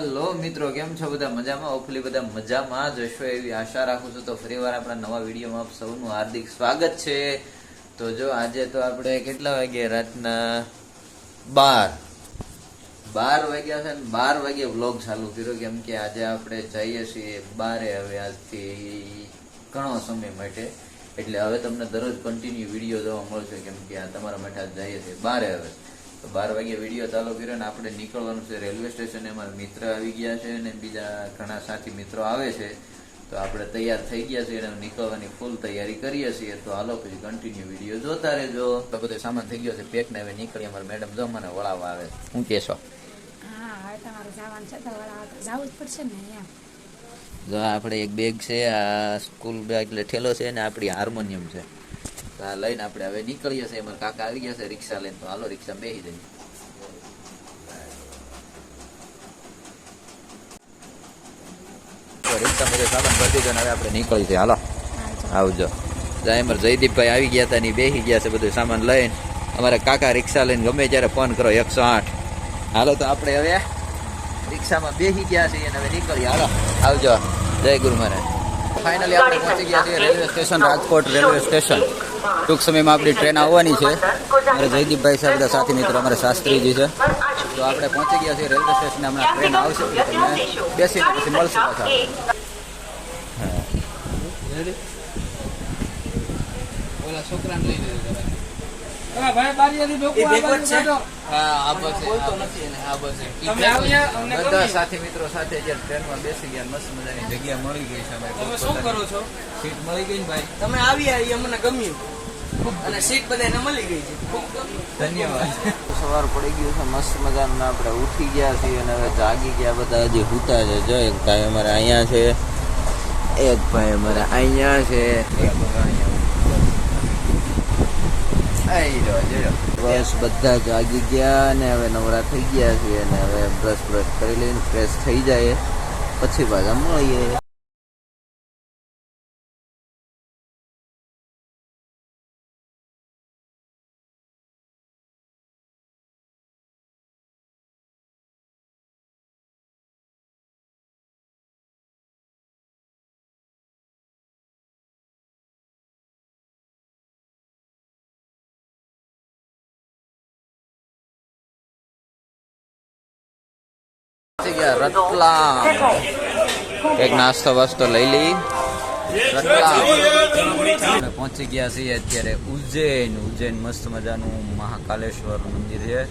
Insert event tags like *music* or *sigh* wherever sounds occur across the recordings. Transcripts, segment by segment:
હાલો મિત્રો, કેમ છો બધા? મજામાં? ઓફલી બધા મજામાં જ હશો એવી આશા રાખું છું. તો ફરીવાર આપણા નવા વિડીયોમાં આપ સૌનું હાર્દિક સ્વાગત છે. તો જો આજે તો આપણે કેટલા વાગે રાતના બાર. બાર વાગ્યા છે બાર વાગે વ્લોગ ચાલુ કર્યો. કેમ કે આજે આપણે જઈએ છીએ બારે હવે આજથી ઘણો સમય માટે. એટલે હવે તમને દરરોજ કન્ટિન્યુ વીડિયો જોવા મળશે. કેમ કે આ તમારા માટે આજે જઈએ છીએ બારે હવે. તો બાર વાગે વીડિયો ચાલુ કર્યો ને આપણે નીકળવાનું છે રેલવે સ્ટેશને. અમારા મિત્ર આવી ગયા છે અને બીજા ઘણા સાથી મિત્રો આવે છે. તો આપણે તૈયાર થઈ ગયા છીએ અને નીકળવાની ફૂલ તૈયારી કરીએ છીએ. તો હાલો પછી કન્ટિન્યુ વીડિયો જોતા રહેજો. તો બધો સામાન થઈ ગયો છે. પેક ને હવે નીકળી અમારા મેડમ જો મને વળાવવા આવે. શું કહેશો હા તમારે જવાનું છે તો જવું જ પડશે ને એમ જો આપણે એક બેગ છે. આ સ્કૂલ બેગ એટલે ઠેલો છે ને આપણી હાર્મોનિયમ છે. આ લઈને આપણે હવે નીકળીએ છીએ. અમારા કાકા આવી ગયા છે રિક્ષા લઈને. તો હાલો રિક્ષા બેસી જઈએ. રિક્ષા બધે સામાન ભરી દીધો હવે આપણે નીકળી છે હાલો. આવજો જાયમર જયદીપભાઈ આવી ગયા હતા ને બેસી ગયા છે બધું સામાન લઈને. અમારે કાકા રિક્ષા લઈને ગમે ત્યારે ફોન કરો એકસો આઠ. હાલો તો આપણે હવે રિક્ષામાં બેસી ગયા છીએ અને હવે નીકળીએ. હાલો. આવજો જય ગુરુ મહારાજ. ફાઇનલી આપણે પહોંચી ગયા છીએ railway station Rajkot railway station. ટૂંક સમયમાં આપણી ટ્રેન આવવાની છે. અમારે જયદીપભાઈ સાહેબ બધા સાથી મિત્રો અમારે શાસ્ત્રીજી છે. તો આપણે પહોંચી ગયા છીએ રેલવે સ્ટેશને. હમણાં ટ્રેન આવશે તમને બેસીને પછી મળશે પાછા. છોકરાને લઈ સાથી મિત્રો સાથે જે ટ્રેનમાં બેસી ગયા મસ્ત મજાની જગ્યા મળી ગઈ છે તમે શું કરો છો? સીટ મળી ગઈ ભાઈ? તમે આવ્યા એ અમને ગમ્યું. અને સીટ બધાને મળી ગઈ છે. ધન્યવાદ. સવાર પડી ગયું છે મસ્ત મજાનું આપણે ઉઠી ગયા છીએ અને હવે જાગી ગયા બધા હજી હુતા છે. જો એક ભાઈ અમારે અહીંયા છે એક ભાઈ અમારે અહીંયા છે. બસ બધા જાગી ગયા અને હવે નવરા થઈ ગયા છે અને હવે બ્રશ બ્રશ કરી લઈને ફ્રેશ થઈ જાય પછી પાછા મળીએ. રતલામ. એક નાસ્તો વાસ્તો લઈ લઈ. રતલામ. પહોંચી ગયા છીએ અત્યારે ઉજ્જૈન. ઉજ્જૈન મસ્ત મજાનું મહાકાલેશ્વર મંદિર છે.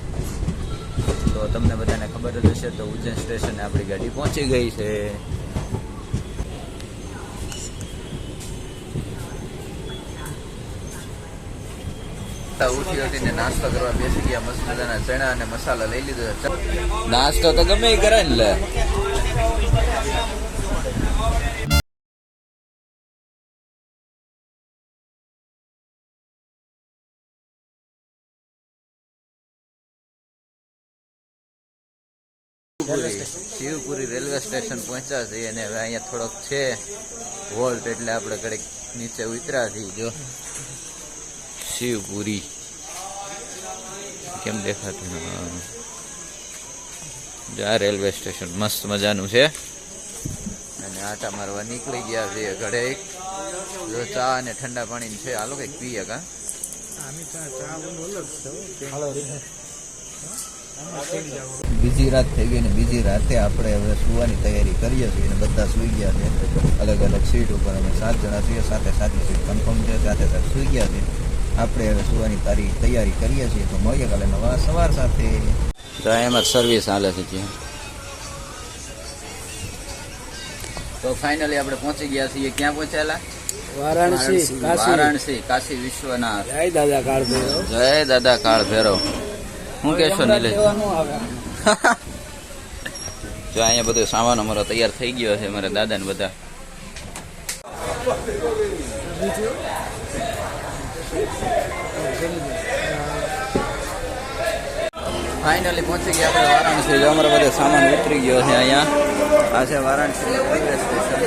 તો તમને બધાને ખબર જ હશે તો ઉજ્જૈન સ્ટેશને આપણી ગાડી પહોંચી ગઈ છે. ઉઠી ઉઠીને નાસ્તો કરવા બેસી ગયા મસ્ત મજાના ચણા અને મસાલા લઈ લીધો. નાસ્તો તો ગમે કરે ને લે. શિવપુરી શિવપુરી રેલવે સ્ટેશન પહોંચ્યા છીએ અને હવે અહીંયા થોડોક છે. વોલ્ટ એટલે આપણે ઘડીક નીચે ઉતર્યા છીએ જો. શિવપુરી કેમ દેખાતું. આ રેલવે સ્ટેશન મસ્ત મજાનું છે. અને આટા મારવા નીકળી ગયા છીએ ઘડે જો ચા અને ઠંડા પાણી છે. હાલો કંઈક પીએ કા? બીજી રાત થઈ ગઈ ને બીજી રાતે આપણે હવે સુવાની તૈયારી કરીએ છીએ અને બધા સુઈ ગયા છે. અલગ અલગ સીટ ઉપર અમે સાત જણા છીએ. સાથે સાતની સીટ કન્ફર્મ છે. સાથે સાથે સુઈ ગયા છે. આપણે હવે સુવાની તારી તૈયારી કરીએ છીએ તો મળીએ કાલે નવા સવાર સાથે. તો એમાં સર્વિસ હાલે છે ત્યાં. તો ફાઇનલી આપણે પહોંચી ગયા છીએ. ક્યાં પહોંચેલા વારાણસી વારાણસી કાશી. વિશ્વનાથ. જય દાદા કાળ ભૈરવ જય દાદા કાળ ભૈરવ હું કેશો નિલેશ? *laughs* જો અહીંયા બધું સામાન અમારો તૈયાર થઈ ગયો છે મારા દાદા ને બધા ફાઇનલી પહોંચી ગયા આપણે વારાણસી. જો અમારો બધો સામાન ઉતરી ગયો છે અહીંયા. આ છે વારાણસી રેલવે સ્ટેશન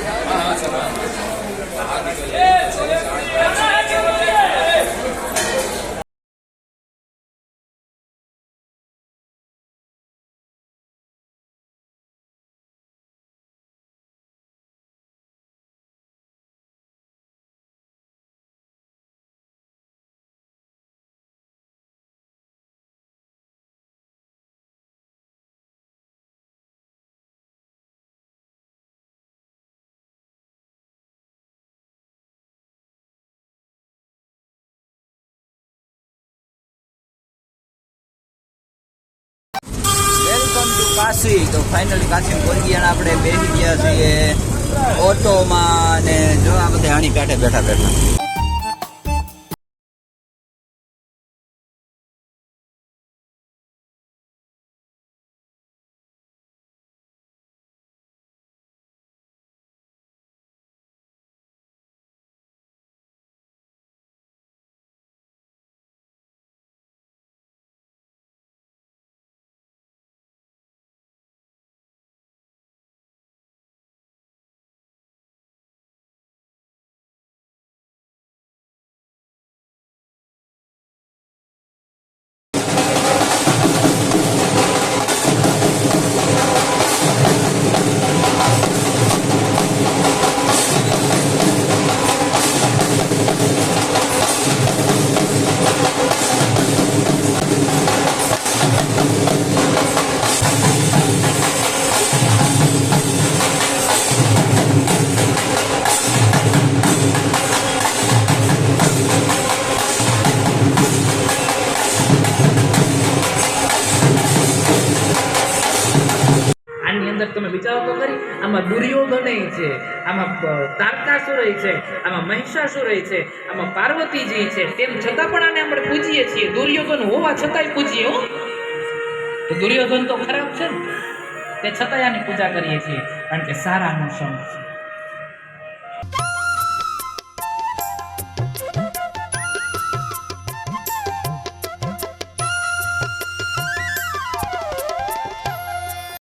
કાશી તો ફાઇનલી કાશી પહોંચી ગયા અને આપણે બેસી ગયા છીએ. ઓટોમાં અને જો આ બધા આણી કાંઠે બેઠા બેઠા. આમાં દુર્યોધનય છે. આમાં તારકાસુરય છે, આમાં મહિષાસુરય છે, આમાં પાર્વતીજી છે. તેમ છતાં પણ આને આપણે પૂજીએ છીએ. દુર્યોધન હોવા છતાંય પૂજીએ, હો. તો દુર્યોધન તો ખરાબ છે ને? તે છતાંય આની પૂજા કરીએ છીએ. કારણ કે સારાનો સંગ છે.